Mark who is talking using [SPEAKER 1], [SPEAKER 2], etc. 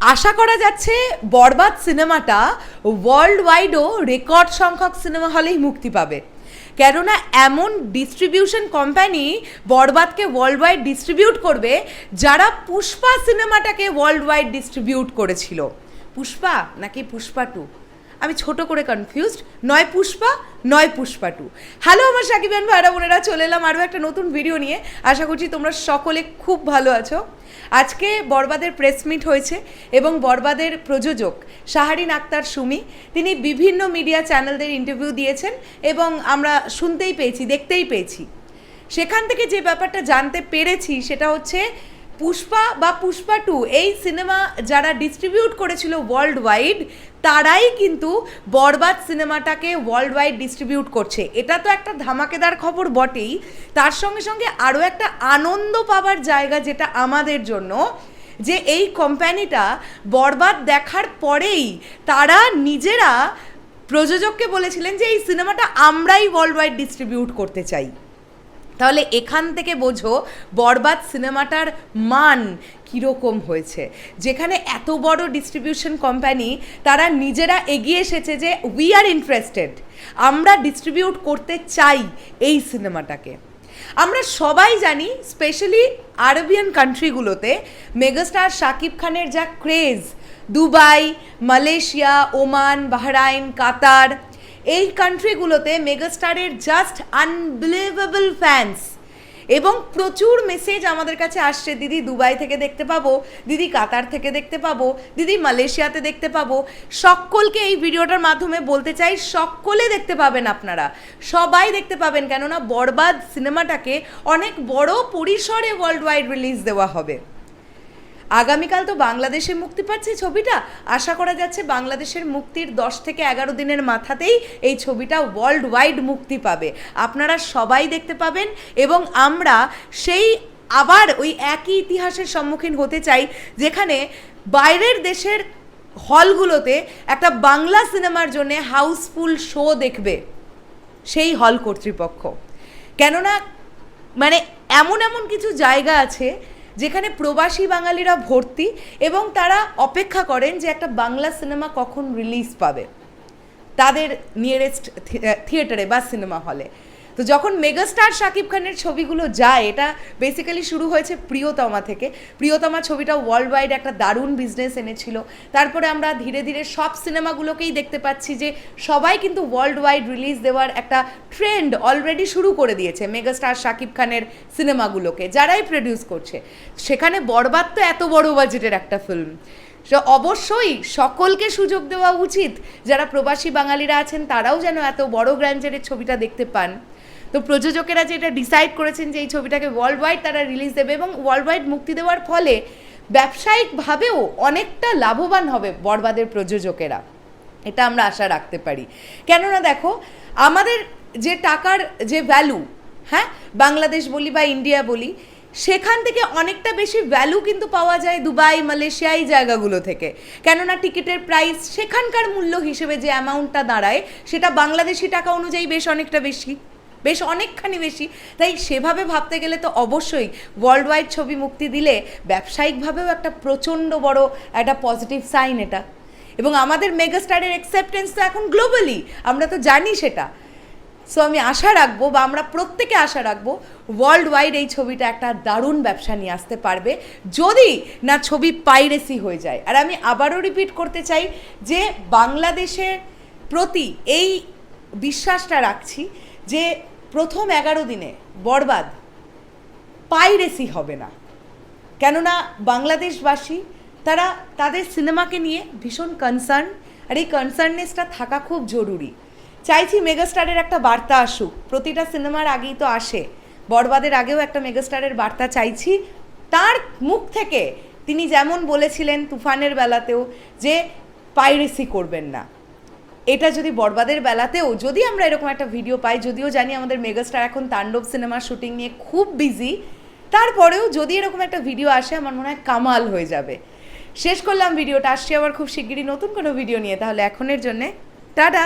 [SPEAKER 1] আশা করা যাচ্ছে বরবাদ সিনেমাটা ওয়ার্ল্ড ওয়াইডও রেকর্ড সংখ্যক সিনেমা হলেই মুক্তি পাবে। কেননা এমন ডিস্ট্রিবিউশন কোম্পানি বরবাদকে ওয়ার্ল্ড ওয়াইড ডিস্ট্রিবিউট করবে যারা পুষ্পা সিনেমাটাকে ওয়ার্ল্ড ওয়াইড ডিস্ট্রিবিউট করেছিল। পুষ্পা নাকি পুষ্পা টু আমি ছোট করে কনফিউজড নয় পুষ্পা নয় পুষ্পা টু। হ্যালো আমার সাকিবেন ভাইরা, বোনেরা, চলে এলাম আরও একটা নতুন ভিডিও নিয়ে। আশা করছি তোমরা সকলে খুব ভালো আছো। আজকে বরবাদের প্রেস মিট হয়েছে এবং বরবাদের প্রযোজক শাহারিন আক্তার সুমি, তিনি বিভিন্ন মিডিয়া চ্যানেলদের ইন্টারভিউ দিয়েছেন এবং আমরা শুনতেই পেয়েছি, দেখতেই পেয়েছি। সেখান থেকে যে ব্যাপারটা জানতে পেরেছি, সেটা হচ্ছে পুষ্পা বা পুষ্পা টু, এই সিনেমা যারা ডিস্ট্রিবিউট করেছিল ওয়ার্ল্ড ওয়াইড তারাই কিন্তু বরবাদ সিনেমাটাকে ওয়ার্ল্ড ওয়াইড ডিস্ট্রিবিউট করছে। এটা তো একটা ধামাকেদার খবর বটেই। তার সঙ্গে সঙ্গে আরও একটা আনন্দ পাবার জায়গা যেটা আমাদের জন্য, যে এই কোম্পানিটা বরবাদ দেখার পরেই তারা নিজেরা প্রযোজককে বলেছিলেন যে এই সিনেমাটা আমরাই ওয়ার্ল্ড ওয়াইড ডিস্ট্রিবিউট করতে চাই। তাহলে এখান থেকে বোঝো বরবাদ সিনেমাটার মান কীরকম হয়েছে। যেখানে এত বড় ডিস্ট্রিবিউশন কোম্পানি তারা নিজেরা এগিয়ে এসেছে যে উই আর ইন্টারেস্টেড আমরা ডিস্ট্রিবিউট করতে চাই এই সিনেমাটাকে। আমরা সবাই জানি স্পেশালি আরবিয়ান কান্ট্রিগুলোতে মেগাস্টার শাকিব খানের যা craze Dubai, Malaysia, Oman, Bahrain, Qatar এই কান্ট্রিগুলোতে মেগাস্টারের জাস্ট আনবিলিভেবল ফ্যান্স এবং প্রচুর মেসেজ আমাদের কাছে আসছে, দিদি দুবাই থেকে দেখতে পাবো, দিদি কাতার থেকে দেখতে পাবো, দিদি মালয়েশিয়াতে দেখতে পাবো। সকলকে এই ভিডিওটার মাধ্যমে বলতে চাই, সকলে দেখতে পাবেন আপনারা। সবাই দেখতে পাবেন, কেননা বরবাদ সিনেমাটাকে অনেক বড় পরিসরে ওয়ার্ল্ড ওয়াইড রিলিজ দেওয়া হবে। আগামীকাল তো বাংলাদেশে মুক্তি পাচ্ছে ছবিটা। আশা করা যাচ্ছে বাংলাদেশের মুক্তির দশ থেকে এগারো দিনের মাথাতেই এই ছবিটা ওয়ার্ল্ড ওয়াইড মুক্তি পাবে। আপনারা সবাই দেখতে পাবেন এবং আমরা সেই আবার ওই একই ইতিহাসের সম্মুখীন হতে চাই, যেখানে বাইরের দেশের হলগুলোতে একটা বাংলা সিনেমার জন্য হাউসফুল শো দেখবে সেই হল কর্তৃপক্ষ। কেননা মানে এমন এমন কিছু জায়গা আছে যেখানে প্রবাসী বাঙালিরা ভর্তি এবং তারা অপেক্ষা করেন যে একটা বাংলা সিনেমা কখন রিলিজ পাবে। তাদের নিয়ারেস্ট থিয়েটারে বা সিনেমা হলে। তো যখন মেগাস্টার শাকিব খানের ছবিগুলো যায়, এটা বেসিক্যালি শুরু হয়েছে প্রিয়তমা থেকে। প্রিয়তমা ছবিটা ওয়ার্ল্ড ওয়াইড একটা দারুণ বিজনেস এনেছিল। তারপরে আমরা ধীরে ধীরে সব সিনেমাগুলোকেই দেখতে পাচ্ছি যে, সবাই কিন্তু ওয়ার্ল্ড ওয়াইড রিলিজ দেওয়ার একটা ট্রেন্ড অলরেডি শুরু করে দিয়েছে মেগাস্টার শাকিব খানের সিনেমাগুলোকে, যারাই প্রডিউস করছে। সেখানে বরবাদ তো এত বড় বাজেটের একটা ফিল্ম অবশ্যই সকলকে সুযোগ দেওয়া উচিত। যারা প্রবাসী বাঙালিরা আছেন, তারাও যেন এত বড় গ্র্যান্ডের ছবিটা দেখতে পান। তো প্রযোজকেরা যেটা ডিসাইড করেছেন যে এই ছবিটাকে ওয়ার্ল্ড ওয়াইড তারা রিলিজ দেবে এবং ওয়ার্ল্ড ওয়াইড মুক্তি দেওয়ার ফলে ব্যবসায়িকভাবেও অনেকটা লাভবান হবে বরবাদের প্রযোজকেরা। এটা আমরা আশা রাখতে পারি। কেননা দেখো, আমাদের যে টাকার যে ভ্যালু হ্যাঁ বাংলাদেশ বলি বা ইন্ডিয়া বলি, সেখান থেকে অনেকটা বেশি ভ্যালু কিন্তু পাওয়া যায় দুবাই, মালয়েশিয়া, এই জায়গাগুলো থেকে। কেননা টিকিটের প্রাইস সেখানকার মূল্য হিসেবে যে অ্যামাউন্টটা দাঁড়ায়, সেটা বাংলাদেশি টাকা অনুযায়ী বেশ অনেকটা বেশি। বেশ অনেকখানি বেশি। তাই সেভাবে ভাবতে গেলে তো অবশ্যই ওয়ার্ল্ড ওয়াইড ছবি মুক্তি দিলে ব্যবসায়িকভাবেও একটা প্রচণ্ড বড় একটা পজিটিভ সাইন এটা। এবং আমাদের মেগাস্টারের অ্যাকসেপ্টেন্স তো এখন গ্লোবালি আমরা তো জানি সেটা। সো আমি আশা রাখব বা আমরা প্রত্যেকে আশা রাখব ওয়ার্ল্ড ওয়াইড এই ছবিটা একটা দারুণ ব্যবসা নিয়ে আসতে পারবে। যদি না ছবি পাইরেসি হয়ে যায়। আর আমি আবারও রিপিট করতে চাই যে বাংলাদেশের প্রতি এই বিশ্বাসটা রাখছি যে প্রথম এগারো দিনে বরবাদ, পাইরেসি হবে না। কেননা বাংলাদেশবাসী, তারা তাদের সিনেমাকে নিয়ে ভীষণ কনসার্ন আর এই কনসার্নেসটা থাকা খুব জরুরি। চাইছি মেগাস্টারের একটা বার্তা আসুক। প্রতিটা সিনেমার আগেই তো আসে। বরবাদের আগেও একটা মেগাস্টারের বার্তা চাইছি। তার মুখ থেকে তিনি যেমন বলেছিলেন তুফানের বেলাতেও যে পাইরেসি করবেন না। এটা যদি বরবাদের বেলাতেও, যদি আমরা এরকম একটা ভিডিও পাই, যদিও জানি আমাদের মেগাস্টার এখন তাণ্ডব সিনেমার শুটিং নিয়ে খুব বিজি তারপরেও যদি এরকম একটা ভিডিও আসে, আমার মনে হয় কামাল হয়ে যাবে। শেষ করলাম ভিডিওটা আসছি আবার খুব শিগগিরই নতুন কোনো ভিডিও নিয়ে, তাহলে এখনের জন্যে, টাটা!